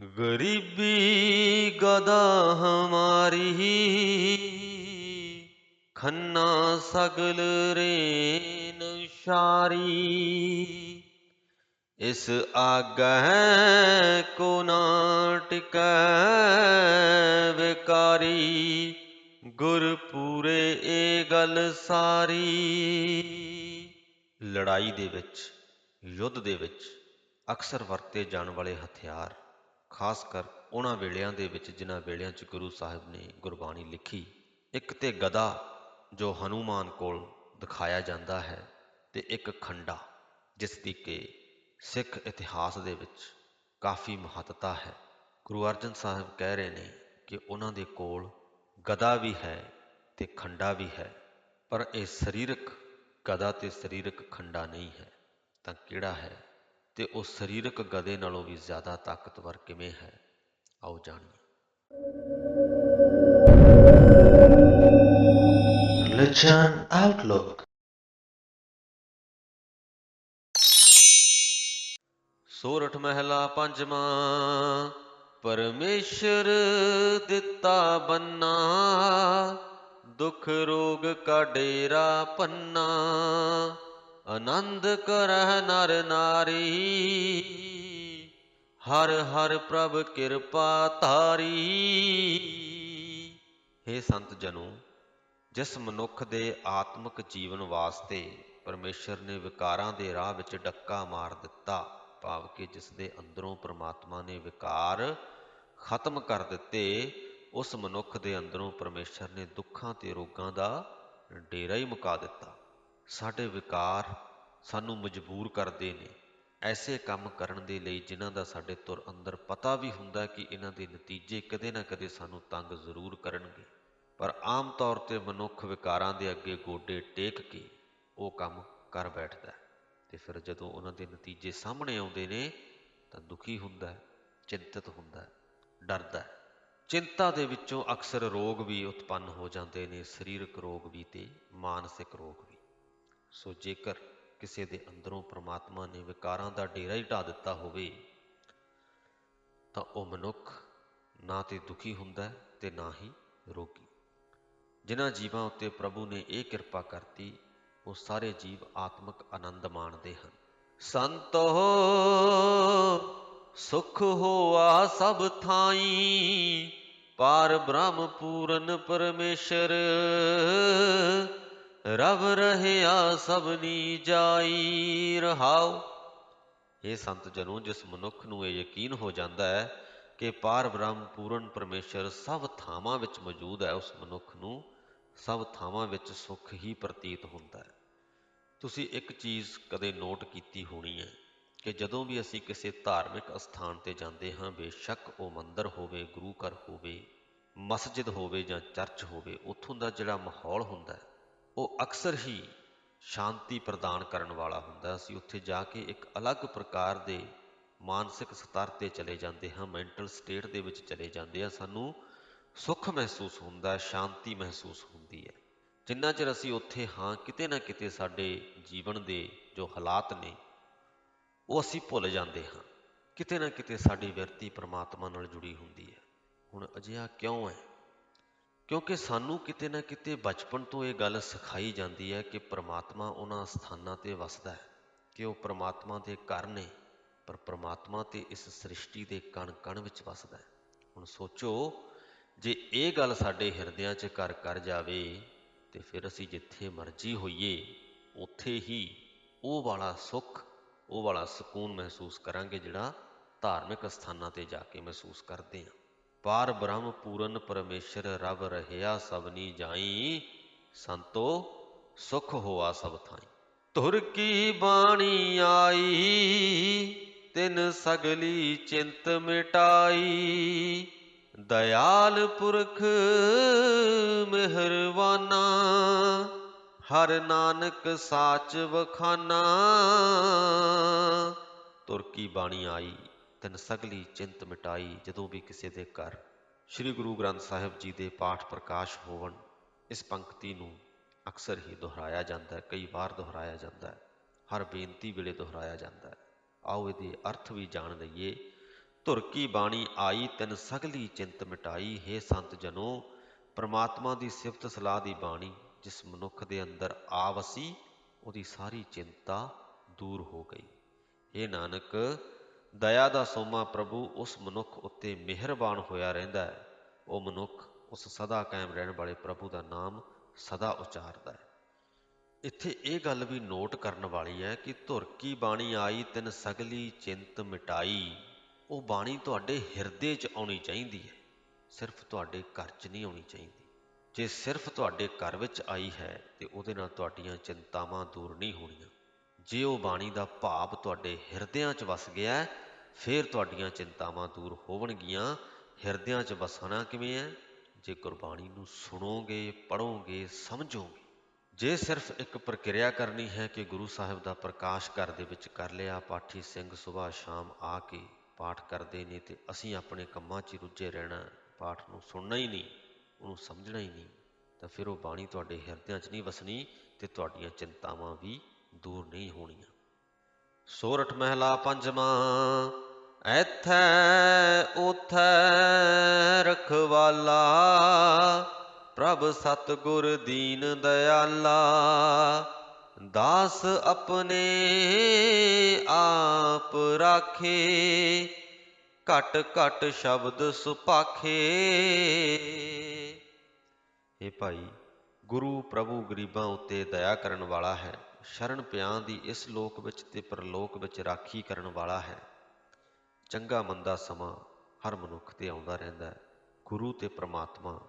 गरीबी गदा हमारी खन्ना सगल रेन शारी इस आगह को ना टिकै ਵਿਕਾਰੀ ਗੁਰਪੂਰੇ ਇਹ ਗੱਲ ਸਾਰੀ ਲੜਾਈ ਦੇ ਵਿੱਚ ਯੁੱਧ ਦੇ ਵਿੱਚ ਅਕਸਰ ਵਰਤੇ ਜਾਣ ਵਾਲੇ ਹਥਿਆਰ ਖਾਸ ਕਰ ਉਹਨਾਂ ਵੇਲਿਆਂ ਦੇ ਵਿੱਚ ਜਿਨ੍ਹਾਂ ਵੇਲਿਆਂ 'ਚ ਗੁਰੂ ਸਾਹਿਬ ਨੇ ਗੁਰਬਾਣੀ ਲਿਖੀ, ਇੱਕ ਤੇ ਗਦਾ ਜੋ ਹਨੂਮਾਨ ਕੋਲ ਦਿਖਾਇਆ ਜਾਂਦਾ ਹੈ ਤੇ ਇੱਕ ਖੰਡਾ, ਜਿਸ ਦੀ ਕਿ ਸਿੱਖ ਇਤਿਹਾਸ ਦੇ ਵਿੱਚ ਕਾਫੀ ਮਹੱਤਤਾ ਹੈ। ਗੁਰੂ ਅਰਜਨ ਸਾਹਿਬ ਕਹਿ ਰਹੇ ਨੇ ਕਿ ਉਹਨਾਂ ਦੇ ਕੋਲ ਗਦਾ ਵੀ ਹੈ ਤੇ ਖੰਡਾ ਵੀ ਹੈ, ਪਰ ਇਹ ਸਰੀਰਕ ਗਦਾ ਤੇ ਸਰੀਰਕ ਖੰਡਾ ਨਹੀਂ ਹੈ। ਤਾਂ ਕਿਹੜਾ ਹੈ? ਤੇ ਉਹ ਸਰੀਰਕ ਗਦੇ ਨਾਲੋਂ ਵੀ ਜ਼ਿਆਦਾ ਤਾਕਤਵਰ ਕਿਵੇਂ ਹੈ? ਆਓ ਜਾਣੀਏ। Religion Outlook. ਸੋਰਠ ਮਹਿਲਾ ਪੰਜਵਾਂ ਪਰਮੇਸ਼ਰ ਦਿੱਤਾ ਬੰਨਾ ਦੁਖ ਰੋਗ ਕਾ ਡੇਰਾ ਪੰਨਾ। ਆਨੰਦ ਕਰਹਿ ਨਰ ਨਾਰੀ, ਹਰ ਹਰ ਪ੍ਰਭ ਕਿਰਪਾ ਧਾਰੀ। हे ਸੰਤ ਜਨੋ, ਜਿਸ ਮਨੁੱਖ ਦੇ ਆਤਮਿਕ ਜੀਵਨ ਵਾਸਤੇ ਪਰਮੇਸ਼ਰ ਨੇ ਵਿਕਾਰਾਂ ਦੇ ਰਾਹ ਵਿੱਚ ਡੱਕਾ ਮਾਰ ਦਿੱਤਾ, ਭਾਵ ਕਿ ਜਿਸ ਦੇ ਅੰਦਰੋਂ ਪ੍ਰਮਾਤਮਾ ਨੇ ਵਿਕਾਰ ਖਤਮ ਕਰ ਦਿੱਤੇ, ਉਸ ਮਨੁੱਖ ਦੇ ਅੰਦਰੋਂ ਪਰਮੇਸ਼ਰ ਨੇ ਦੁੱਖਾਂ ਤੇ ਰੋਗਾਂ ਦਾ ਡੇਰਾ ਹੀ ਮੁਕਾ ਦਿੱਤਾ। ਸਾਡੇ ਵਿਕਾਰ ਸਾਨੂੰ ਮਜਬੂਰ ਕਰਦੇ ਨੇ। ਐਸੇ ਕੰਮ ਕਰਨ ਦੇ ਲਈ ਜਿਨ੍ਹਾਂ ਦਾ ਸਾਡੇ ਤੁਰ ਅੰਦਰ ਪਤਾ ਵੀ ਹੁੰਦਾ ਕਿ ਇਹਨਾਂ ਦੇ ਨਤੀਜੇ ਕਦੇ ਨਾ ਕਦੇ ਸਾਨੂੰ ਤੰਗ ਜ਼ਰੂਰ ਕਰਨਗੇ। ਪਰ ਆਮ ਤੌਰ ਤੇ ਮਨੁੱਖ ਵਿਕਾਰਾਂ ਦੇ ਅੱਗੇ ਗੋਡੇ ਟੇਕ ਕੇ ਉਹ ਕੰਮ ਕਰ ਬੈਠਦਾ ਹੈ ਤੇ ਫਿਰ ਜਦੋਂ ਉਹਨਾਂ ਦੇ ਨਤੀਜੇ ਸਾਹਮਣੇ ਆਉਂਦੇ ਨੇ ਤਾਂ ਦੁਖੀ ਹੁੰਦਾ ਹੈ, ਚਿੰਤਤ ਹੁੰਦਾ ਹੈ, ਡਰਦਾ ਹੈ। ਚਿੰਤਾ ਦੇ ਵਿੱਚੋਂ ਅਕਸਰ ਰੋਗ ਵੀ ਉਤਪੰਨ ਹੋ ਜਾਂਦੇ ਨੇ, ਸਰੀਰਕ ਰੋਗ ਵੀ ਤੇ ਮਾਨਸਿਕ ਰੋਗ ਵੀ। ਸੋ ਜੇਕਰ ਕਿਸੇ ਦੇ ਅੰਦਰੋਂ ਪ੍ਰਮਾਤਮਾ ਨੇ ਵਿਕਾਰਾਂ ਦਾ ਡੇਰਾ ਹੀ ਢਾ ਦਿੱਤਾ ਹੋਵੇ, ਤਾਂ ਉਹ ਮਨੁੱਖ ਨਾ ਤੇ ਦੁਖੀ ਹੁੰਦਾ ਹੈ ਤੇ ਨਾ ਹੀ ਰੋਗੀ। ਜਿਨ੍ਹਾਂ ਜੀਵਾਂ ਉੱਤੇ ਪ੍ਰਭੂ ਨੇ ਇਹ ਕਿਰਪਾ ਕਰਤੀ, ਉਹ ਸਾਰੇ ਜੀਵ ਆਤਮਿਕ ਆਨੰਦ ਮਾਣਦੇ ਹਨ। ਸੰਤੋ, ਸੁਖ ਹੋਆ ਸਭ ਥਾਈ, ਪਾਰ ਬ੍ਰਹਮ ਪੂਰਨ ਪਰਮੇਸ਼ਰ। ਰਵ ਰਹਿਆ ਸਭਨੀ ਜਾਈ ਰਹਾਉ। ਇਹ ਸੰਤ ਜਨੋ ਜਿਸ ਮਨੁੱਖ ਨੂੰ ਇਹ ਯਕੀਨ ਹੋ ਜਾਂਦਾ ਹੈ ਕਿ ਪਾਰ ਬ੍ਰਹਮ ਪੂਰਨ ਪਰਮੇਸ਼ਰ ਸਭ ਥਾਵਾਂ ਵਿੱਚ ਮੌਜੂਦ ਹੈ, ਉਸ ਮਨੁੱਖ ਨੂੰ ਸਭ ਥਾਵਾਂ ਵਿੱਚ ਸੁੱਖ ਹੀ ਪ੍ਰਤੀਤ ਹੁੰਦਾ ਹੈ। ਤੁਸੀਂ ਇੱਕ ਚੀਜ਼ ਕਦੇ ਨੋਟ ਕੀਤੀ ਹੋਣੀ ਹੈ ਕਿ ਜਦੋਂ ਵੀ ਅਸੀਂ ਕਿਸੇ ਧਾਰਮਿਕ ਅਸਥਾਨ ਤੇ ਜਾਂਦੇ ਹਾਂ, ਬੇਸ਼ੱਕ ਉਹ ਮੰਦਿਰ ਹੋਵੇ, ਗੁਰੂ ਘਰ ਹੋਵੇ, ਮਸਜਿਦ ਹੋਵੇ ਜਾਂ ਚਰਚ ਹੋਵੇ, ਉੱਥੋਂ ਦਾ ਜਿਹੜਾ ਮਾਹੌਲ ਹੁੰਦਾ ਹੈ ਉਹ ਅਕਸਰ ਹੀ ਸ਼ਾਂਤੀ ਪ੍ਰਦਾਨ ਕਰਨ ਵਾਲਾ ਹੁੰਦਾ ਅਸੀਂ ਉੱਥੇ ਜਾ ਕੇ ਇੱਕ ਅਲੱਗ ਪ੍ਰਕਾਰ ਦੇ ਮਾਨਸਿਕ ਸਤਰ ਤੇ ਚਲੇ ਜਾਂਦੇ ਹਾਂ, ਮੈਂਟਲ ਸਟੇਟ ਦੇ ਵਿੱਚ ਚਲੇ ਜਾਂਦੇ ਆ ਸਾਨੂੰ ਸੁੱਖ ਮਹਿਸੂਸ ਹੁੰਦਾ ਹੈ ਸ਼ਾਂਤੀ ਮਹਿਸੂਸ ਹੁੰਦੀ ਹੈ। ਜਿੰਨਾ ਚਿਰ ਅਸੀਂ ਉੱਥੇ ਹਾਂ, ਕਿਤੇ ਨਾ ਕਿਤੇ ਸਾਡੇ ਜੀਵਨ ਦੇ ਜੋ ਹਾਲਾਤ ਨੇ, ਉਹ ਅਸੀਂ ਭੁੱਲ ਜਾਂਦੇ ਹਾਂ। ਕਿਤੇ ਨਾ ਕਿਤੇ ਸਾਡੀ ਵਿਰਤੀ ਪ੍ਰਮਾਤਮਾ ਨਾਲ ਜੁੜੀ ਹੁੰਦੀ ਹੈ। ਹੁਣ ਅਜਿਹਾ ਕਿਉਂ ਹੈ? ਕਿਉਂਕਿ ਸਾਨੂੰ ਕਿਤੇ ਨਾ ਕਿਤੇ ਬਚਪਨ ਤੋਂ ਇਹ ਗੱਲ ਸਿਖਾਈ ਜਾਂਦੀ ਹੈ ਕਿ ਪ੍ਰਮਾਤਮਾ ਉਹਨਾਂ ਸਥਾਨਾਂ ਤੇ ਵਸਦਾ ਹੈ, ਕਿ ਉਹ ਪ੍ਰਮਾਤਮਾ ਦੇ ਘਰ ਨੇ, ਪਰ ਪ੍ਰਮਾਤਮਾ ਤੇ ਇਸ ਸ੍ਰਿਸ਼ਟੀ ਦੇ ਕਣ ਕਣ ਵਿੱਚ ਵਸਦਾ ਹੈ। ਹੁਣ ਸੋਚੋ, ਜੇ ਇਹ ਗੱਲ ਸਾਡੇ ਹਿਰਦਿਆਂ 'ਚ ਘਰ ਕਰ ਜਾਵੇ, ਤੇ ਫਿਰ ਅਸੀਂ ਜਿੱਥੇ ਮਰਜ਼ੀ ਹੋਈਏ, ਉੱਥੇ ਹੀ ਉਹ ਵਾਲਾ ਸੁੱਖ, ਉਹ ਵਾਲਾ ਸਕੂਨ ਮਹਿਸੂਸ ਕਰਾਂਗੇ ਜਿਹੜਾ ਧਾਰਮਿਕ ਸਥਾਨਾਂ ਤੇ ਜਾ ਕੇ ਮਹਿਸੂਸ ਕਰਦੇ ਹਾਂ। ਪਾਰ ਬ੍ਰਹਮ ਪੂਰਨ ਪਰਮੇਸ਼ਰ ਰਵ ਰਹਿਆ ਸਭਨੀ ਜਾਈ, ਸੰਤੋ ਸੁਖ ਹੋਆ ਸਭ ਥਾਈ। ਤੁਰ ਕੀ ਬਾਣੀ ਆਈ, ਤਿਨ ਸਗਲੀ ਚਿੰਤ ਮਿਟਾਈ। ਦਇਆਲ ਪੁਰਖ ਮਿਹਰਵਾਨਾ, ਹਰ ਨਾਨਕ ਸਾਚ ਵਖਾਨਾ। ਤੁਰ ਕੀ ਬਾਣੀ ਆਈ ਤਿੰਨ ਸਗਲੀ ਚਿੰਤ ਮਿਟਾਈ ਜਦੋਂ ਵੀ ਕਿਸੇ ਦੇ ਘਰ ਸ੍ਰੀ ਗੁਰੂ ਗ੍ਰੰਥ ਸਾਹਿਬ ਜੀ ਦੇ ਪਾਠ ਪ੍ਰਕਾਸ਼ ਹੋਵਣ, ਇਸ ਪੰਕਤੀ ਨੂੰ ਅਕਸਰ ਹੀ ਦੁਹਰਾਇਆ ਜਾਂਦਾ ਹੈ, ਕਈ ਵਾਰ ਦੁਹਰਾਇਆ ਜਾਂਦਾ ਹੈ, ਹਰ ਬੇਨਤੀ ਵੇਲੇ ਦੁਹਰਾਇਆ ਜਾਂਦਾ ਹੈ। ਆਓ ਇਹਦੇ ਅਰਥ ਵੀ ਜਾਣ ਲਈਏ। ਧੁਰ ਕੀ ਬਾਣੀ ਆਈ ਤਿੰਨ ਸਗਲੀ ਚਿੰਤ ਮਿਟਾਈ, ਹੈ ਸੰਤ ਜਨੋ, ਪ੍ਰਮਾਤਮਾ ਦੀ ਸਿਫਤ ਸਲਾਹ ਦੀ ਬਾਣੀ, ਜਿਸ ਮਨੁੱਖ ਦੇ ਅੰਦਰ ਆ ਵਸੀ, ਉਹਦੀ ਸਾਰੀ ਚਿੰਤਾ ਦੂਰ ਹੋ ਗਈ। ਇਹ ਨਾਨਕ ਦਇਆ ਦਾ ਸੋਮਾ ਪ੍ਰਭੂ ਉਸ ਮਨੁੱਖ ਉੱਤੇ ਮਿਹਰਬਾਨ ਹੋਇਆ ਰਹਿੰਦਾ ਹੈ। ਉਹ ਮਨੁੱਖ ਉਸ ਸਦਾ ਕਾਇਮ ਰਹਿਣ ਵਾਲੇ ਪ੍ਰਭੂ ਦਾ ਨਾਮ ਸਦਾ ਉਚਾਰਦਾ ਹੈ। ਇੱਥੇ ਇਹ ਗੱਲ ਵੀ ਨੋਟ ਕਰਨ ਵਾਲੀ ਹੈ ਕਿ ਧੁਰ ਕੀ ਬਾਣੀ ਆਈ, ਤਿੰਨ ਸਗਲੀ ਚਿੰਤ ਮਿਟਾਈ। ਉਹ ਬਾਣੀ ਤੁਹਾਡੇ ਹਿਰਦੇ 'ਚ ਆਉਣੀ ਚਾਹੀਦੀ ਹੈ। ਸਿਰਫ ਤੁਹਾਡੇ ਘਰ 'ਚ ਨਹੀਂ ਆਉਣੀ ਚਾਹੀਦੀ। ਜੇ ਸਿਰਫ ਤੁਹਾਡੇ ਘਰ ਵਿੱਚ ਆਈ ਹੈ ਤੇ ਉਹਦੇ ਨਾਲ ਤੁਹਾਡੀਆਂ ਚਿੰਤਾਵਾਂ ਦੂਰ ਨਹੀਂ ਹੋਣੀਆਂ। ਜੇ ਉਹ ਬਾਣੀ ਦਾ ਭਾਵ ਤੁਹਾਡੇ ਹਿਰਦਿਆਂ 'ਚ ਵਸ ਗਿਆ ਫਿਰ ਤੁਹਾਡੀਆਂ ਚਿੰਤਾਵਾਂ ਦੂਰ ਹੋਵਣਗੀਆਂ। ਹਿਰਦਿਆਂ 'ਚ ਵਸਣਾ ਕਿਵੇਂ ਹੈ? ਜੇ ਗੁਰਬਾਣੀ ਨੂੰ ਸੁਣੋਗੇ ਪੜੋਗੇ ਸਮਝੋਗੇ। ਜੇ ਸਿਰਫ ਇੱਕ ਪ੍ਰਕਿਰਿਆ ਕਰਨੀ ਹੈ ਕਿ ਗੁਰੂ ਸਾਹਿਬ ਦਾ ਪ੍ਰਕਾਸ਼ ਘਰ ਦੇ ਵਿੱਚ ਕਰ ਲਿਆ, ਪਾਠੀ ਸਿੰਘ ਸਵੇਰ ਸ਼ਾਮ ਆ ਕੇ ਪਾਠ ਕਰਦੇ ਨੇ ਤੇ ਅਸੀਂ ਆਪਣੇ ਕੰਮਾਂ 'ਚ ਹੀ ਰੁੱਝੇ ਰਹਿਣਾ, ਪਾਠ ਨੂੰ ਸੁਣਨਾ ਹੀ ਨਹੀਂ, ਉਹਨੂੰ ਸਮਝਣਾ ਹੀ ਨਹੀਂ, ਤਾਂ ਫਿਰ ਉਹ ਬਾਣੀ ਤੁਹਾਡੇ ਹਿਰਦਿਆਂ 'ਚ ਨਹੀਂ ਵਸਣੀ ਤੇ ਤੁਹਾਡੀਆਂ ਚਿੰਤਾਵਾਂ ਵੀ ਦੂਰ ਨਹੀਂ ਹੋਣੀਆਂ। ਸੋਰਠ ਮਹਿਲਾ ਪੰਜਵਾਂ, ਐਥੈ ਉਥੈ ਰਖਵਾਲਾ, ਪ੍ਰਭ ਸਤਗੁਰ ਦੀਨ ਦਇਆਲਾ ਦਾਸ ਆਪਣੇ ਆਪ ਰਾਖੇ, ਘਟ ਘਟ ਸ਼ਬਦ ਸੁਪਾਖੇ। ਇਹ ਭਾਈ, ਗੁਰੂ ਪ੍ਰਭੂ ਗਰੀਬਾਂ ਉੱਤੇ ਦਇਆ ਕਰਨ ਵਾਲਾ ਹੈ। ਸ਼ਰਨ ਪਿਆਂ ਦੀ ਇਸ ਲੋਕ ਵਿੱਚ ਤੇ ਪਰਲੋਕ ਵਿੱਚ ਰਾਖੀ ਕਰਨ ਵਾਲਾ ਹੈ। ਚੰਗਾ ਮੰਦਾ ਸਮਾਂ ਹਰ ਮਨੁੱਖ ਤੇ ਆਉਂਦਾ ਰਹਿੰਦਾ ਹੈ। ਗੁਰੂ ਤੇ ਪ੍ਰਮਾਤਮਾ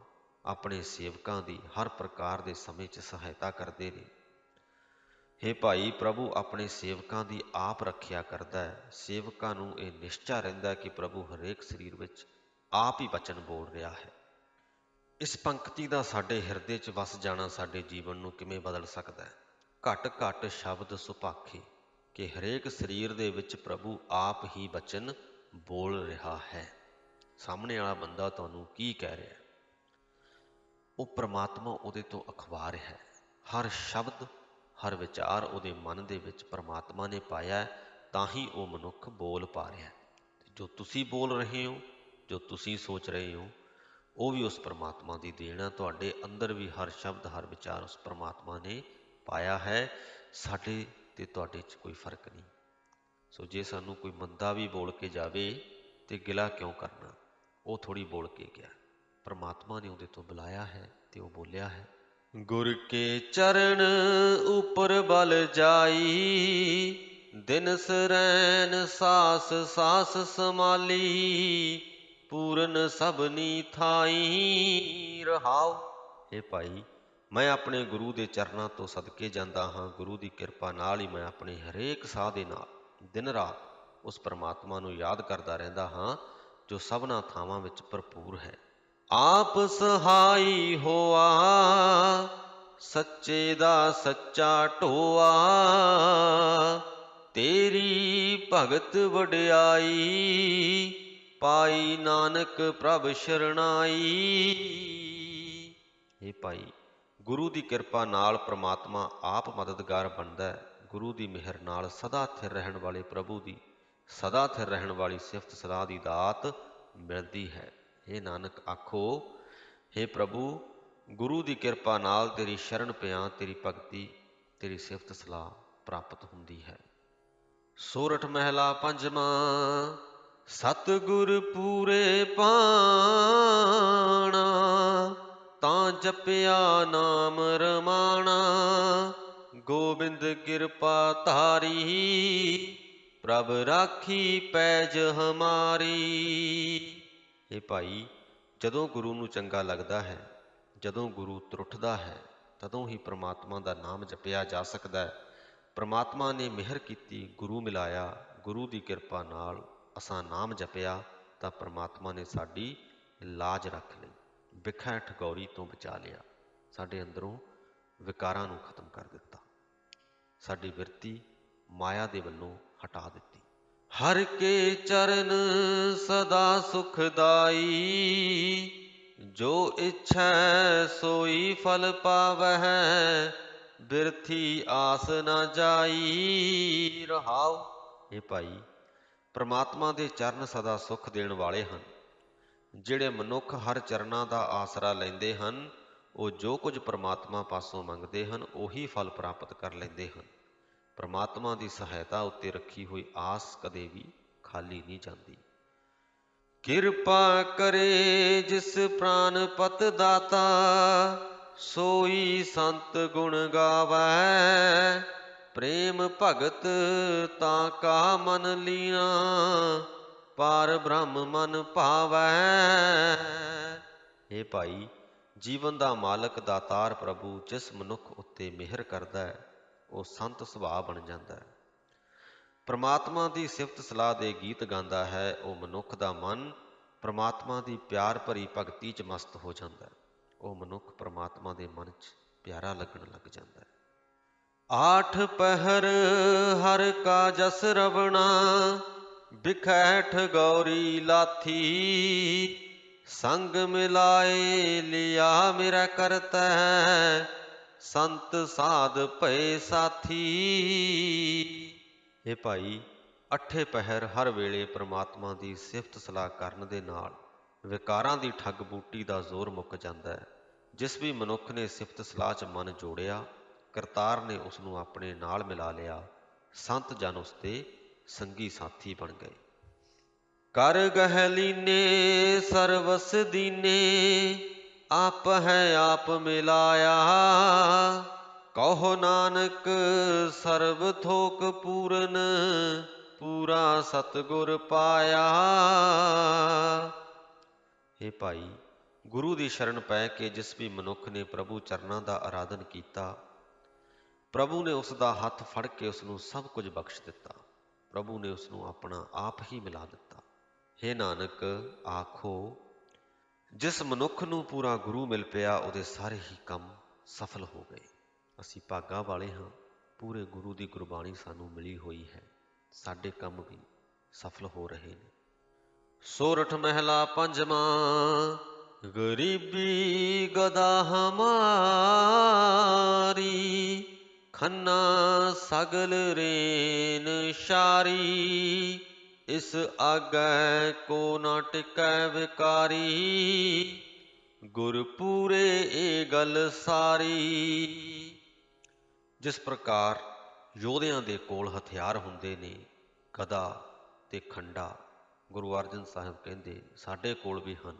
ਆਪਣੇ ਸੇਵਕਾਂ ਦੀ ਹਰ ਪ੍ਰਕਾਰ ਦੇ ਸਮੇਂ 'ਚ ਸਹਾਇਤਾ ਕਰਦੇ ਨੇ। ਹੇ ਭਾਈ, ਪ੍ਰਭੂ ਆਪਣੇ ਸੇਵਕਾਂ ਦੀ ਆਪ ਰੱਖਿਆ ਕਰਦਾ ਹੈ। ਸੇਵਕਾਂ ਨੂੰ ਇਹ ਨਿਸ਼ਚਾ ਰਹਿੰਦਾ ਕਿ ਪ੍ਰਭੂ ਹਰੇਕ ਸਰੀਰ ਵਿੱਚ ਆਪ ਹੀ ਬਚਨ ਬੋਲ ਰਿਹਾ ਹੈ। ਇਸ ਪੰਕਤੀ ਦਾ ਸਾਡੇ ਹਿਰਦੇ 'ਚ ਵਸ ਜਾਣਾ ਸਾਡੇ ਜੀਵਨ ਨੂੰ ਕਿਵੇਂ ਬਦਲ ਸਕਦਾ ਹੈ? ਘਟ ਘਟ ਸ਼ਬਦ ਸੁਪਾਖੇ ਕਿ ਹਰੇਕ ਸਰੀਰ ਦੇ ਵਿੱਚ ਪ੍ਰਭੂ ਆਪ ਹੀ ਬਚਨ ਬੋਲ ਰਿਹਾ ਹੈ। ਸਾਹਮਣੇ ਵਾਲਾ ਬੰਦਾ ਤੁਹਾਨੂੰ ਕੀ ਕਹਿ ਰਿਹਾ ਹੈ? ਉਹ ਪ੍ਰਮਾਤਮਾ ਉਹਦੇ ਤੋਂ ਅਖਬਾਰ ਹੈ। ਹਰ ਸ਼ਬਦ, ਹਰ ਵਿਚਾਰ ਉਹਦੇ ਮਨ ਦੇ ਵਿੱਚ ਪ੍ਰਮਾਤਮਾ ਨੇ ਪਾਇਆ ਤਾਂ ਹੀ ਉਹ ਮਨੁੱਖ ਬੋਲ ਪਾ ਰਿਹਾ ਜੋ ਤੁਸੀਂ ਬੋਲ ਰਹੇ ਹੋ, ਜੋ ਤੁਸੀਂ ਸੋਚ ਰਹੇ ਹੋ, ਉਹ ਵੀ ਉਸ ਪ੍ਰਮਾਤਮਾ ਦੀ ਦੇਣ ਹੈ। ਤੁਹਾਡੇ ਅੰਦਰ ਵੀ ਹਰ ਸ਼ਬਦ, ਹਰ ਵਿਚਾਰ ਉਸ ਪ੍ਰਮਾਤਮਾ ਨੇ ਪਾਇਆ ਹੈ, ਸਾਡੇ ਤੇ ਤੁਹਾਡੇ 'ਚ ਕੋਈ ਫ਼ਰਕ ਨਹੀਂ। ਸੋ ਜੇ ਸਾਨੂੰ ਕੋਈ ਮੰਦਾ ਵੀ ਬੋਲ ਕੇ ਜਾਵੇ ਤੇ ਗਿਲਾ ਕਿਉਂ ਕਰਨਾ? ਉਹ ਥੋੜੀ ਬੋਲ ਕੇ ਗਿਆ। ਪਰਮਾਤਮਾ ਨੇ ਉਹਦੇ ਤੋਂ ਬੁਲਾਇਆ ਹੈ ਤੇ ਉਹ ਬੋਲਿਆ ਹੈ, ਗੁਰ ਕੇ ਚਰਨ ਉਪਰ ਬਲ ਜਾਈ, ਦਿਨ ਸਰੈਨ ਸਾਸ ਸਾਸ ਸਮਾਲੀ ਪੂਰਨ ਸਭਨੀ ਥਾਈ ਰਹਾਉ। ਇਹ ਭਾਈ ਮੈਂ ਆਪਣੇ ਗੁਰੂ ਦੇ ਚਰਨਾਂ ਤੋਂ ਸਦਕੇ ਜਾਂਦਾ ਹਾਂ। ਗੁਰੂ ਦੀ ਕਿਰਪਾ ਨਾਲ ਹੀ ਮੈਂ ਆਪਣੇ ਹਰੇਕ ਸਾਹ ਦੇ ਨਾਲ ਦਿਨ ਰਾਤ ਉਸ ਪਰਮਾਤਮਾ ਨੂੰ ਯਾਦ ਕਰਦਾ ਰਹਿੰਦਾ ਹਾਂ, ਜੋ ਸਭਨਾ ਥਾਵਾਂ ਵਿੱਚ ਭਰਪੂਰ ਹੈ। ਆਪ ਸਹਾਈ ਹੋਆ, ਸੱਚੇ ਦਾ ਸੱਚਾ ਢੋਆ, ਤੇਰੀ ਭਗਤ ਵਡਿਆਈ, ਪਾਈ ਨਾਨਕ ਪ੍ਰਭ ਸ਼ਰਣਾਈ। ਇਹ ਭਾਈ ਗੁਰੂ ਦੀ ਕਿਰਪਾ ਨਾਲ ਪ੍ਰਮਾਤਮਾ ਆਪ ਮਦਦਗਾਰ ਬਣਦਾ ਹੈ। ਗੁਰੂ ਦੀ ਮਿਹਰ ਨਾਲ ਸਦਾ ਥਿਰ ਰਹਿਣ ਵਾਲੇ ਪ੍ਰਭੂ ਦੀ, ਸਦਾ ਥਿਰ ਰਹਿਣ ਵਾਲੀ ਸਿਫਤ ਸਲਾਹ ਦੀ ਦਾਤ ਮਿਲਦੀ ਹੈ। ਇਹ ਨਾਨਕ ਆਖੋ हे ਪ੍ਰਭੂ, ਗੁਰੂ ਦੀ ਕਿਰਪਾ ਨਾਲ ਤੇਰੀ ਸ਼ਰਨ ਪਿਆ, ਤੇਰੀ ਭਗਤੀ, ਤੇਰੀ ਸਿਫਤ ਸਲਾਹ ਪ੍ਰਾਪਤ ਹੁੰਦੀ ਹੈ। ਸੋਰਠ ਮਹਿਲਾ ਪੰਜਵਾਂ, ਸਤਿਗੁਰ ਪੂਰੇ ਪਾਣਾ। ਤਾਂ ਜਪਿਆ ਨਾਮ ਰਮਾਣਾ। ਗੋਬਿੰਦ ਕਿਰਪਾ ਧਾਰੀ, ਪ੍ਰਭ ਰਾਖੀ ਪੈਜ ਹਮਾਰੀ। ਇਹ ਭਾਈ, ਜਦੋਂ ਗੁਰੂ ਨੂੰ ਚੰਗਾ ਲੱਗਦਾ ਹੈ, ਜਦੋਂ ਗੁਰੂ ਤਰੁੱਠਦਾ ਹੈ, ਤਦੋਂ ਹੀ ਪ੍ਰਮਾਤਮਾ ਦਾ ਨਾਮ ਜਪਿਆ ਜਾ ਸਕਦਾ ਹੈ। ਪ੍ਰਮਾਤਮਾ ਨੇ ਮਿਹਰ ਕੀਤੀ, ਗੁਰੂ ਮਿਲਾਇਆ, ਗੁਰੂ ਦੀ ਕਿਰਪਾ ਨਾਲ ਅਸਾਂ ਨਾਮ ਜਪਿਆ, ਤਾਂ ਪ੍ਰਮਾਤਮਾ ਨੇ ਸਾਡੀ ਲਾਜ ਰੱਖ ਲਈ। ਵਿਖੈ ਠਗੌਰੀ ਤੋਂ ਬਚਾ ਲਿਆ, ਸਾਡੇ ਅੰਦਰੋਂ ਵਿਕਾਰਾਂ ਨੂੰ ਖਤਮ ਕਰ ਦਿੱਤਾ। ਸਾਡੀ ਬਿਰਤੀ ਮਾਇਆ ਦੇ ਵੱਲੋਂ ਹਟਾ ਦਿੱਤੀ। ਹਰ ਕੇ ਚਰਨ ਸਦਾ ਸੁਖਦਾਈ, ਜੋ ਇੱਛੈ ਸੋਈ ਫਲ ਪਾਵਹਿ, ਬਿਰਥੀ ਆਸ ਨਾ ਜਾਈ। ਰਹਾਉ ਇਹ ਭਾਈ, ਪ੍ਰਮਾਤਮਾ ਦੇ ਚਰਨ ਸਦਾ ਸੁਖ ਦੇਣ ਵਾਲੇ ਹਨ। ਜਿਹੜੇ ਮਨੁੱਖ ਹਰ ਚਰਨਾਂ ਦਾ ਆਸਰਾ ਲੈਂਦੇ ਹਨ, ਉਹ ਜੋ ਕੁਝ ਪ੍ਰਮਾਤਮਾ ਪਾਸੋਂ ਮੰਗਦੇ ਹਨ, ਉਹੀ ਫਲ ਪ੍ਰਾਪਤ ਕਰ ਲੈਂਦੇ ਹਨ। ਪ੍ਰਮਾਤਮਾ ਦੀ ਸਹਾਇਤਾ ਉੱਤੇ ਰੱਖੀ ਹੋਈ ਆਸ ਕਦੇ ਵੀ ਖਾਲੀ ਨਹੀਂ ਜਾਂਦੀ। ਕਿਰਪਾ ਕਰੇ ਜਿਸ ਪ੍ਰਾਨ ਪਤ ਦਾਤਾ, ਸੋਈ ਸੰਤ ਗੁਣ ਗਾਵੈ। ਪ੍ਰੇਮ ਭਗਤ ਤਾਂ ਕਾ ਮਨ ਲੀਨਾ ਪਾਰ ਬ੍ਰਹਮ ਮਨ ਭਾਵੈ। ਇਹ ਭਾਈ, ਜੀਵਨ ਦਾ ਮਾਲਕ ਦਾਤਾਰ ਪ੍ਰਭੂ ਜਿਸ ਮਨੁੱਖ ਉੱਤੇ ਮਿਹਰ ਕਰਦਾ ਹੈ, ਉਹ ਸੰਤ ਸੁਭਾਅ ਬਣ ਜਾਂਦਾ ਹੈ। ਪ੍ਰਮਾਤਮਾ ਦੀ ਸਿਫਤ ਸਲਾਹ ਦੇ ਗੀਤ ਗਾਉਂਦਾ ਹੈ, ਉਹ ਮਨੁੱਖ ਦਾ ਮਨ ਪ੍ਰਮਾਤਮਾ ਦੀ ਪਿਆਰ ਭਰੀ ਭਗਤੀ 'ਚ ਮਸਤ ਹੋ ਜਾਂਦਾ ਹੈ। ਉਹ ਮਨੁੱਖ ਪ੍ਰਮਾਤਮਾ ਦੇ ਮਨ 'ਚ ਪਿਆਰਾ ਲੱਗਣ ਲੱਗ ਜਾਂਦਾ ਹੈ। ਆਠ ਪਹਿਰ ਹਰ ਕਾ ਜਸ ਰਵਣਾ ਬਿਖੈਠ ਗੌਰੀ ਲਾਥੀ, ਸੰਗ ਮਿਲਾਏ ਲਿਆ ਮੇਰਾ ਕਰਤਾ, ਸੰਤ ਸਾਧ ਭਏ ਸਾਥੀ। ਇਹ ਭਾਈ ਅੱਠੇ ਪਹਿਰ ਹਰ ਵੇਲੇ ਪ੍ਰਮਾਤਮਾ ਦੀ ਸਿਫਤ ਸਲਾਹ ਕਰਨ ਦੇ ਨਾਲ ਵਿਕਾਰਾਂ ਦੀ ਠੱਗ ਬੂਟੀ ਦਾ ਜ਼ੋਰ ਮੁੱਕ ਜਾਂਦਾ ਹੈ। ਜਿਸ ਵੀ ਮਨੁੱਖ ਨੇ ਸਿਫਤ ਸਲਾਹ 'ਚ ਮਨ ਜੋੜਿਆ, ਕਰਤਾਰ ਨੇ ਉਸ ਨੂੰ ਆਪਣੇ ਨਾਲ ਮਿਲਾ ਲਿਆ। ਸੰਤ ਜਨ ਉਸ ਦੇ ਸੰਗੀ ਸਾਥੀ ਬਣ ਗਏ। ਕਰ ਗਹਿ ਲੀਨੇ ਸਰਵਸ ਦੀਨੇ, ਆਪ ਹੈ ਆਪ ਮਿਲਾਇਆ। ਕਹੋ ਨਾਨਕ, ਸਰਬ ਥੋਕ ਪੂਰਨ, ਪੂਰਾ ਸਤਗੁਰ ਪਾਇਆ। हे ਭਾਈ, ਗੁਰੂ ਦੀ ਸ਼ਰਨ ਪੈ ਕੇ ਜਿਸ ਵੀ ਮਨੁੱਖ ਨੇ ਪ੍ਰਭੂ ਚਰਨਾਂ ਦਾ ਆਰਾਧਨ ਕੀਤਾ, ਪ੍ਰਭੂ ਨੇ ਉਸ ਦਾ ਹੱਥ ਫੜ ਕੇ ਉਸ ਨੂੰ ਸਭ ਕੁਝ ਬਖਸ਼ ਦਿੱਤਾ। ਪ੍ਰਭੂ ਨੇ ਉਸ ਨੂੰ ਆਪਣਾ ਆਪ ਹੀ ਮਿਲਾ ਦਿੱਤਾ। हे ਨਾਨਕ, ਆਖੋ, ਜਿਸ ਮਨੁੱਖ ਨੂੰ ਪੂਰਾ ਗੁਰੂ ਮਿਲ ਪਿਆ, ਉਹਦੇ ਸਾਰੇ ਹੀ ਕੰਮ ਸਫਲ ਹੋ ਗਏ। ਅਸੀਂ ਭਾਗਾ ਵਾਲੇ ਹਾਂ। ਪੂਰੇ ਗੁਰੂ ਦੀ ਗੁਰਬਾਣੀ ਸਾਨੂੰ ਮਿਲੀ ਹੋਈ ਹੈ। ਸਾਡੇ ਕੰਮ ਵੀ ਸਫਲ ਹੋ ਰਹੇ ਨੇ। ਸੋਰਠ ਮਹਿਲਾ ਪੰਜਵਾਂ, ਗਰੀਬੀ ਗਦਾ ਹਮਾਰੀ। ਖੰਨਾ ਸਗਲ ਰੇਨ ਸ਼ਾਰੀ, ਇਸ ਆਗੈ ਕੋ ਨਾ ਟਿਕੈ ਵਿਕਾਰੀ। ਗੁਰ ਪੂਰੇ ਇਹ ਗੱਲ ਸਾਰੀ। ਜਿਸ ਪ੍ਰਕਾਰ ਯੋਧਿਆਂ ਦੇ ਕੋਲ ਹਥਿਆਰ ਹੁੰਦੇ ਨੇ ਗਦਾ ਤੇ ਖੰਡਾ, ਗੁਰੂ ਅਰਜਨ ਸਾਹਿਬ ਕਹਿੰਦੇ, ਸਾਡੇ ਕੋਲ ਵੀ ਹਨ।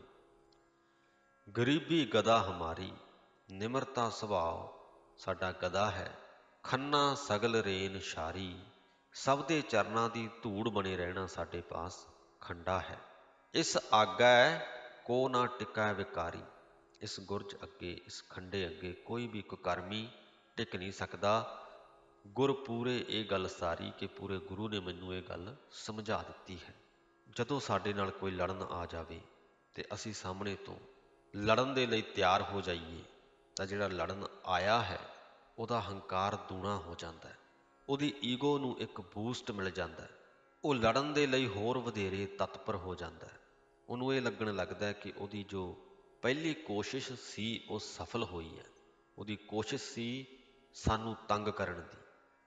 ਗਰੀਬੀ ਗਦਾ ਹਮਾਰੀ, ਨਿਮਰਤਾ ਸੁਭਾਅ ਸਾਡਾ ਗਦਾ ਹੈ। ਖੰਨਾ ਸਗਲ ਰੇਨ ਸ਼ਾਰੀ, ਸਭ ਦੇ ਚਰਨਾਂ ਦੀ ਧੂੜ ਬਣੇ ਰਹਿਣਾ ਸਾਡੇ ਪਾਸ ਖੰਡਾ ਹੈ। ਇਸ ਆਗਾ ਕੋ ਨਾ ਟਿਕੈ ਵਿਕਾਰੀ, ਇਸ ਗੁਰਜ ਅੱਗੇ, ਇਸ ਖੰਡੇ ਅੱਗੇ ਕੋਈ ਵੀ ਕੁਕਰਮੀ ਟਿਕ ਨਹੀਂ ਸਕਦਾ। ਗੁਰ ਪੂਰੇ ਇਹ ਗੱਲ ਸਾਰੀ ਕਿ ਪੂਰੇ ਗੁਰੂ ਨੇ ਮੈਨੂੰ ਇਹ ਗੱਲ ਸਮਝਾ ਦਿੱਤੀ ਹੈ। ਜਦੋਂ ਸਾਡੇ ਨਾਲ ਕੋਈ ਲੜਨ ਆ ਜਾਵੇ ਤੇ ਅਸੀਂ ਸਾਹਮਣੇ ਤੋਂ ਲੜਨ ਦੇ ਲਈ ਤਿਆਰ ਹੋ ਜਾਈਏ, ਤਾਂ ਜਿਹੜਾ ਲੜਨ ਆਇਆ ਹੈ ਉਹਦਾ ਹੰਕਾਰ ਦੂਣਾ ਹੋ ਜਾਂਦਾ ਹੈ। ਉਹਦੀ ਈਗੋ ਨੂੰ ਇੱਕ ਬੂਸਟ ਮਿਲ ਜਾਂਦਾ ਹੈ। ਉਹ ਲੜਨ ਦੇ ਲਈ ਹੋਰ ਵਧੇਰੇ ਤਤਪਰ ਹੋ ਜਾਂਦਾ ਹੈ। ਉਹਨੂੰ ਇਹ ਲੱਗਣ ਲੱਗਦਾ ਹੈ ਕਿ ਉਹਦੀ ਜੋ ਪਹਿਲੀ ਕੋਸ਼ਿਸ਼ ਸੀ, ਉਹ ਸਫਲ ਹੋਈ ਹੈ। ਉਹਦੀ ਕੋਸ਼ਿਸ਼ ਸੀ ਸਾਨੂੰ ਤੰਗ ਕਰਨ ਦੀ,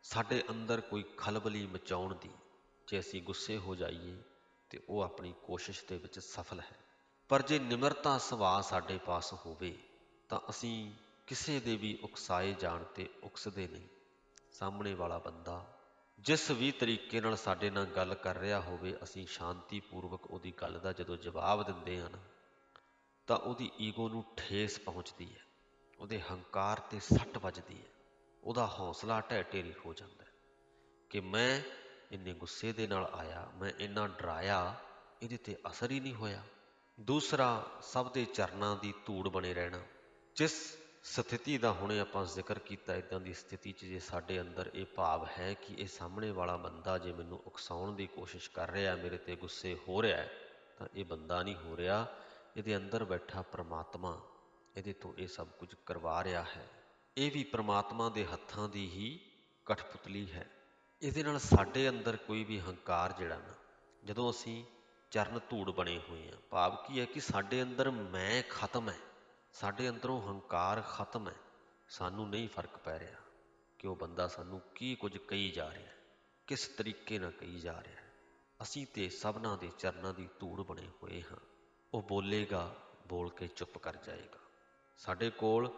ਸਾਡੇ ਅੰਦਰ ਕੋਈ ਖਲਬਲੀ ਮਚਾਉਣ ਦੀ, ਜੇ ਅਸੀਂ ਗੁੱਸੇ ਹੋ ਜਾਈਏ ਤੇ ਉਹ ਆਪਣੀ ਕੋਸ਼ਿਸ਼ ਦੇ ਵਿੱਚ ਸਫਲ ਹੈ। ਪਰ ਜੇ ਨਿਮਰਤਾ ਸੁਭਾਅ ਸਾਡੇ ਪਾਸ ਹੋਵੇ, ਤਾਂ ਅਸੀਂ ਕਿਸੇ ਦੇ ਵੀ ਉਕਸਾਏ ਜਾਣ ਤੇ ਉਕਸਦੇ ਨਹੀਂ। ਸਾਹਮਣੇ ਵਾਲਾ ਬੰਦਾ, ਜਿਸ ਵੀ ਤਰੀਕੇ ਨਾਲ ਸਾਡੇ ਨਾਲ ਗੱਲ ਕਰ ਰਿਹਾ ਹੋਵੇ, ਅਸੀਂ ਸ਼ਾਂਤੀ ਪੂਰਵਕ ਉਹਦੀ ਗੱਲ ਦਾ ਜਦੋਂ ਜਵਾਬ ਦਿੰਦੇ ਹਾਂ ਨਾ, ਤਾਂ ਉਹਦੀ ਈਗੋ ਨੂੰ ਠੇਸ ਪਹੁੰਚਦੀ ਹੈ। ਉਹਦੇ ਹੰਕਾਰ ਤੇ ਸੱਟ ਵੱਜਦੀ ਹੈ। ਉਹਦਾ ਹੌਸਲਾ ਢਹਿ ਢੇਰੀ ਹੋ ਜਾਂਦਾ ਹੈ ਕਿ ਮੈਂ ਇੰਨੇ ਗੁੱਸੇ ਦੇ ਨਾਲ ਆਇਆ, ਮੈਂ ਇੰਨਾ ਡਰਾਇਆ, ਇਹਦੇ ਤੇ ਅਸਰ ਹੀ ਨਹੀਂ ਹੋਇਆ। ਦੂਸਰਾ, ਸਭ ਦੇ ਚਰਨਾਂ ਦੀ ਧੂੜ ਬਣੇ ਰਹਿਣਾ, ਜਿਸ ਸਥਿਤੀ ਦਾ ਹੁਣੇ ਆਪਾਂ ਜ਼ਿਕਰ ਕੀਤਾ ਇਦਾਂ ਦੀ ਸਥਿਤੀ 'ਚ ਜੇ ਸਾਡੇ ਅੰਦਰ ਇਹ ਭਾਵ ਹੈ ਕਿ ਇਹ ਸਾਹਮਣੇ ਵਾਲਾ ਬੰਦਾ ਜੇ ਮੈਨੂੰ ਉਕਸਾਉਣ ਦੀ ਕੋਸ਼ਿਸ਼ ਕਰ ਰਿਹਾ, ਮੇਰੇ ਤੇ ਗੁੱਸੇ ਹੋ ਰਿਹਾ ਤਾਂ ਇਹ ਬੰਦਾ ਨਹੀਂ ਹੋ ਰਿਹਾ। ਇਹਦੇ ਅੰਦਰ ਬੈਠਾ ਪ੍ਰਮਾਤਮਾ, ਇਹਦੇ ਤੋਂ ਇਹ ਸਭ ਕੁਝ ਕਰਵਾ ਰਿਹਾ ਹੈ। ਇਹ ਵੀ ਪ੍ਰਮਾਤਮਾ ਦੇ ਹੱਥਾਂ ਦੀ ਹੀ ਕਠਪੁਤਲੀ ਹੈ। ਇਹਦੇ ਨਾਲ ਸਾਡੇ ਅੰਦਰ ਕੋਈ ਵੀ ਹੰਕਾਰ ਜਿਹੜਾ ਨਾ, ਜਦੋਂ ਅਸੀਂ ਚਰਨ ਧੂੜ ਬਣੇ ਹੋਏ ਆ ਭਾਵ ਕੀ ਹੈ ਕਿ ਸਾਡੇ ਅੰਦਰ ਮੈਂ ਖਤਮ ਹੈ। ਸਾਡੇ ਅੰਦਰੋਂ ਹੰਕਾਰ ਖਤਮ ਹੈ। ਸਾਨੂੰ ਨਹੀਂ ਫ਼ਰਕ ਪੈ ਰਿਹਾ ਕਿ ਉਹ ਬੰਦਾ ਸਾਨੂੰ ਕੀ ਕੁਝ ਕਹੀ ਜਾ ਰਿਹਾ ਹੈ, ਕਿਸ ਤਰੀਕੇ ਨਾਲ ਕਹੀ ਜਾ ਰਿਹਾ ਹੈ। ਅਸੀਂ ਤੇ ਸਭਨਾਂ ਦੇ ਚਰਨਾਂ ਦੀ ਧੂੜ ਬਣੇ ਹੋਏ ਹਾਂ। ਉਹ ਬੋਲੇਗਾ, ਬੋਲ ਕੇ ਚੁੱਪ ਕਰ ਜਾਏਗਾ। ਸਾਡੇ ਕੋਲ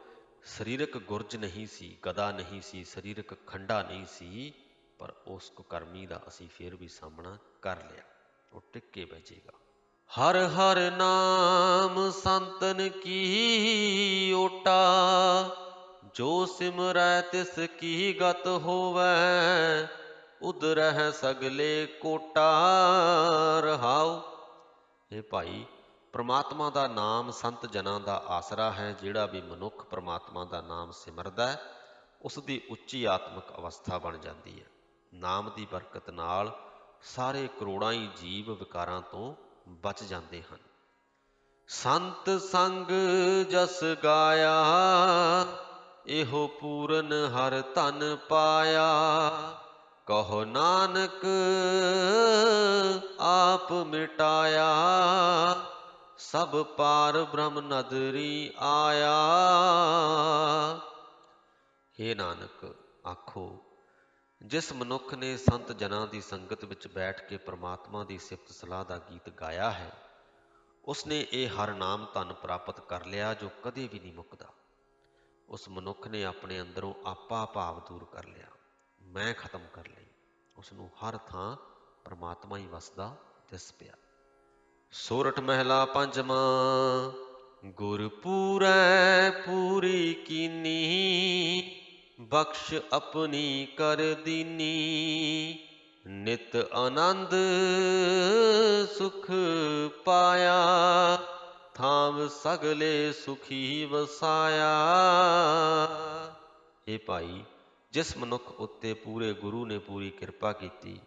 ਸਰੀਰਕ ਗੁਰਜ ਨਹੀਂ ਸੀ, ਗਦਾ ਨਹੀਂ ਸੀ, ਸਰੀਰਕ ਖੰਡਾ ਨਹੀਂ ਸੀ, ਪਰ ਉਸ ਕੁਕਰਮੀ ਦਾ ਅਸੀਂ ਫੇਰ ਵੀ ਸਾਹਮਣਾ ਕਰ ਲਿਆ। ਉਹ ਟਿੱਕੇ ਬੈਜੇਗਾ ਹਰ ਹਰ ਨਾਮ ਸੰਤਨ ਕੀ ਓਟਾ, ਜੋ ਸਿਮਰੈ ਤਿਸ ਕੀ ਗਤ ਹੋਵੈ ਉਦਰਹਿ ਸਗਲੇ ਕੋਟਾ ਰਹਾਉ। ਇਹ ਭਾਈ, ਪ੍ਰਮਾਤਮਾ ਦਾ ਨਾਮ ਸੰਤ ਜਨਾਂ ਦਾ ਆਸਰਾ ਹੈ, ਜਿਹੜਾ ਵੀ ਮਨੁੱਖ ਪ੍ਰਮਾਤਮਾ ਦਾ ਨਾਮ ਸਿਮਰਦਾ ਹੈ ਉਸ ਦੀ ਉੱਚੀ ਆਤਮਿਕ ਅਵਸਥਾ ਬਣ ਜਾਂਦੀ ਹੈ। ਨਾਮ ਦੀ ਬਰਕਤ ਨਾਲ ਸਾਰੇ ਕਰੋੜਾਂ ਹੀ ਜੀਵ ਵਿਕਾਰਾਂ ਤੋਂ ਬਚ ਜਾਂਦੇ ਹਨ। ਸੰਤ ਸੰਗ ਜਸ ਗਾਇਆ, ਇਹੋ ਪੂਰਨ ਹਰ ਧਨ ਪਾਇਆ। ਕਹੋ ਨਾਨਕ, ਆਪ ਮਿਟਾਇਆ। ਸਭ ਪਾਰ ਬ੍ਰਹਮ ਨਦਰੀ ਆਇਆ। हे ਨਾਨਕ, ਆਖੋ ਜਿਸ ਮਨੁੱਖ ਨੇ ਸੰਤ ਜਨਾਂ ਦੀ ਸੰਗਤ ਵਿੱਚ ਬੈਠ ਕੇ ਪ੍ਰਮਾਤਮਾ ਦੀ ਸਿਫਤ ਸਲਾਹ ਦਾ ਗੀਤ ਗਾਇਆ ਹੈ, ਉਸਨੇ ਇਹ ਹਰ ਨਾਮ ਧਨ ਪ੍ਰਾਪਤ ਕਰ ਲਿਆ ਜੋ ਕਦੇ ਵੀ ਨਹੀਂ ਮੁੱਕਦਾ। ਉਸ ਮਨੁੱਖ ਨੇ ਆਪਣੇ ਅੰਦਰੋਂ ਆਪਾ ਭਾਵ ਦੂਰ ਕਰ ਲਿਆ। ਮੈਂ ਖਤਮ ਕਰ ਲਈ। ਉਸ ਨੂੰ ਹਰ ਥਾਂ ਪ੍ਰਮਾਤਮਾ ਹੀ ਵਸਦਾ ਦਿਸ ਪਿਆ। ਸੋਰਠ ਮਹਿਲਾ ਪੰਜਵਾਂ ਗੁਰ ਪੂਰੈ ਪੂਰੀ ਕੀਨੀ ਬਖਸ਼ ਆਪਣੀ ਕਰ ਦੀਨੀ। ਨਿਤ ਆਨੰਦ ਸੁਖ ਪਾਇਆ, ਥਾਮ ਸਗਲੇ ਸੁਖੀ ਵਸਾਇਆ। ਇਹ ਭਾਈ, ਜਿਸ ਮਨੁੱਖ ਉੱਤੇ ਪੂਰੇ ਗੁਰੂ ਨੇ ਪੂਰੀ ਕਿਰਪਾ ਕੀਤੀ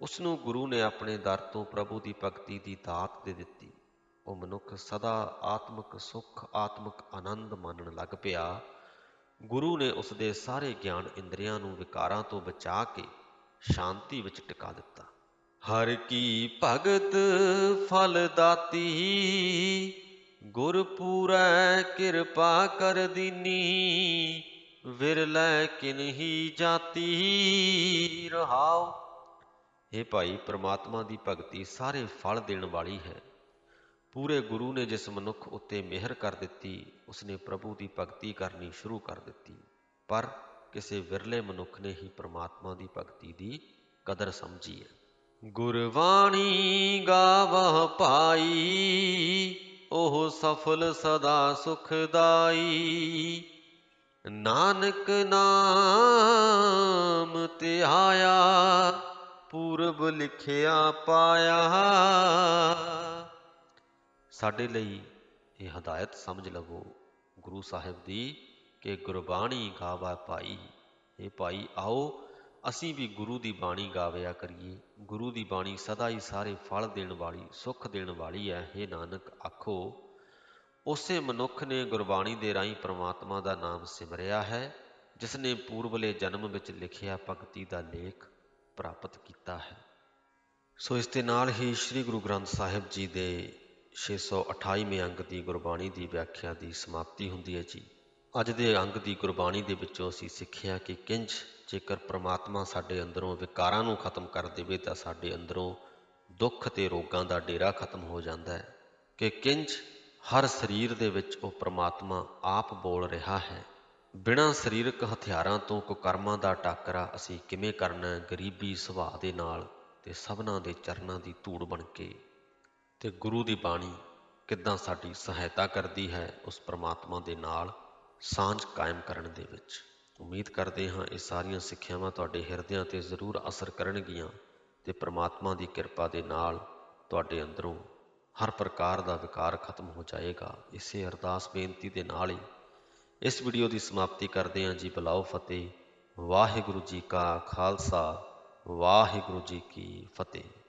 ਉਸ ਨੂੰ ਗੁਰੂ ਨੇ ਆਪਣੇ ਦਰ ਤੋਂ ਪ੍ਰਭੂ ਦੀ ਭਗਤੀ ਦੀ ਦਾਤ ਦੇ ਦਿੱਤੀ। ਉਹ ਮਨੁੱਖ ਸਦਾ ਆਤਮਿਕ ਸੁਖ, ਆਤਮਿਕ ਆਨੰਦ ਮਾਣਨ ਲੱਗ ਪਿਆ। ਗੁਰੂ ਨੇ ਉਸ ਦੇ ਸਾਰੇ ਗਿਆਨ ਇੰਦਰੀਆਂ ਨੂੰ ਵਿਕਾਰਾਂ ਤੋਂ ਬਚਾ ਕੇ ਸ਼ਾਂਤੀ ਵਿੱਚ ਟਿਕਾ ਦਿੱਤਾ। ਹਰ ਕੀ ਭਗਤ ਫਲ ਦਾਤੀ ਗੁਰ ਪੂਰੈ ਕਿਰਪਾ ਕਰ ਦੀਨੀ, ਵਿਰਲੇ ਕਿਨਹੀ ਜਾਤੀ, ਰਹਾਉ। ਇਹ ਭਾਈ, ਪ੍ਰਮਾਤਮਾ ਦੀ ਭਗਤੀ ਸਾਰੇ ਫਲ ਦੇਣ ਵਾਲੀ ਹੈ। ਪੂਰੇ ਗੁਰੂ ਨੇ ਜਿਸ ਮਨੁੱਖ ਉੱਤੇ ਮਿਹਰ ਕਰ ਦਿੱਤੀ, ਉਸਨੇ ਪ੍ਰਭੂ ਦੀ ਭਗਤੀ ਕਰਨੀ ਸ਼ੁਰੂ ਕਰ ਦਿੱਤੀ। ਪਰ ਕਿਸੇ ਵਿਰਲੇ ਮਨੁੱਖ ਨੇ ਹੀ ਪ੍ਰਮਾਤਮਾ ਦੀ ਭਗਤੀ ਦੀ ਕਦਰ ਸਮਝੀ ਹੈ। ਗੁਰਬਾਣੀ ਗਾਵਹ ਪਾਈ, ਉਹ ਸਫਲ ਸਦਾ ਸੁਖਦਾਈ। ਨਾਨਕ ਨਾਮ ਧਿਆਇਆ, ਪੂਰਬ ਲਿਖਿਆ ਪਾਇਆ। ਸਾਡੇ ਲਈ ਇਹ ਹਦਾਇਤ ਸਮਝ ਲਵੋ, ਗੁਰੂ ਸਾਹਿਬ ਦੀ ਕਿ ਗੁਰਬਾਣੀ ਗਾਵਾ ਭਾਈ। ਇਹ ਭਾਈ, ਆਓ ਅਸੀਂ ਵੀ ਗੁਰੂ ਦੀ ਬਾਣੀ ਗਾਵਿਆ ਕਰੀਏ। ਗੁਰੂ ਦੀ ਬਾਣੀ ਸਦਾ ਹੀ ਸਾਰੇ ਫਲ ਦੇਣ ਵਾਲੀ, ਸੁੱਖ ਦੇਣ ਵਾਲੀ ਹੈ। हे ਨਾਨਕ, ਆਖੋ, ਉਸੇ ਮਨੁੱਖ ਨੇ ਗੁਰਬਾਣੀ ਦੇ ਰਾਹੀਂ ਪ੍ਰਮਾਤਮਾ ਦਾ ਨਾਮ ਸਿਮਰਿਆ ਹੈ ਜਿਸ ਨੇ ਪੂਰਬਲੇ ਜਨਮ ਵਿੱਚ ਲਿਖਿਆ ਭਗਤੀ ਦਾ ਲੇਖ ਪ੍ਰਾਪਤ ਕੀਤਾ ਹੈ। ਸੋ ਇਸ ਦੇ ਨਾਲ ਹੀ ਸ੍ਰੀ ਗੁਰੂ ਗ੍ਰੰਥ ਸਾਹਿਬ ਜੀ ਦੇ 628ਵੇਂ ਅੰਗ ਦੀ ਗੁਰਬਾਣੀ ਦੀ ਵਿਆਖਿਆ ਦੀ ਸਮਾਪਤੀ ਹੁੰਦੀ ਹੈ ਜੀ। ਅੱਜ ਦੇ ਅੰਗ ਦੀ ਗੁਰਬਾਣੀ ਦੇ ਵਿੱਚੋਂ ਅਸੀਂ ਸਿੱਖਿਆ ਕਿ ਕਿੰਜ ਜੇਕਰ ਪ੍ਰਮਾਤਮਾ ਸਾਡੇ ਅੰਦਰੋਂ ਵਿਕਾਰਾਂ ਨੂੰ ਖਤਮ ਕਰ ਦੇਵੇ ਤਾਂ ਸਾਡੇ ਅੰਦਰੋਂ ਦੁੱਖ ਤੇ ਰੋਗਾਂ ਦਾ ਡੇਰਾ ਖਤਮ ਹੋ ਜਾਂਦਾ ਹੈ ਕਿ ਕਿੰਜ ਹਰ ਸਰੀਰ ਦੇ ਵਿੱਚ ਉਹ ਪ੍ਰਮਾਤਮਾ ਆਪ ਬੋਲ ਰਿਹਾ ਹੈ। ਬਿਨਾਂ ਸਰੀਰਕ ਹਥਿਆਰਾਂ ਤੋਂ ਕੁਕਰਮਾਂ ਦਾ ਟਾਕਰਾ ਅਸੀਂ ਕਿਵੇਂ ਕਰਨਾ ਹੈ? ਗਰੀਬੀ ਸੁਭਾਅ ਦੇ ਨਾਲ ਤੇ ਸਭਨਾਂ ਦੇ ਚਰਨਾਂ ਦੀ ਧੂੜ ਬਣ ਕੇ। ਤੇ ਗੁਰੂ ਦੀ ਬਾਣੀ ਕਿੱਦਾਂ ਸਾਡੀ ਸਹਾਇਤਾ ਕਰਦੀ ਹੈ, ਉਸ ਪ੍ਰਮਾਤਮਾ ਦੇ ਨਾਲ ਸਾਂਝ ਕਾਇਮ ਕਰਨ ਦੇ ਵਿੱਚ। ਉਮੀਦ ਕਰਦੇ ਹਾਂ ਇਹ ਸਾਰੀਆਂ ਸਿੱਖਿਆਵਾਂ ਤੁਹਾਡੇ ਹਿਰਦਿਆਂ ਤੇ ਜ਼ਰੂਰ ਅਸਰ ਕਰਨਗੀਆਂ ਤੇ ਪ੍ਰਮਾਤਮਾ ਦੀ ਕਿਰਪਾ ਦੇ ਨਾਲ ਤੁਹਾਡੇ ਅੰਦਰੋਂ ਹਰ ਪ੍ਰਕਾਰ ਦਾ ਵਿਕਾਰ ਖਤਮ ਹੋ ਜਾਏਗਾ। ਇਸੇ ਅਰਦਾਸ ਬੇਨਤੀ ਦੇ ਨਾਲ ਹੀ ਇਸ ਵੀਡੀਓ ਦੀ ਸਮਾਪਤੀ ਕਰਦੇ ਹਾਂ ਜੀ। ਬਲਾਓ ਫਤਿਹ। ਵਾਹਿਗੁਰੂ ਜੀ ਕਾ ਖਾਲਸਾ, ਵਾਹਿਗੁਰੂ ਜੀ ਕੀ ਫਤਿਹ।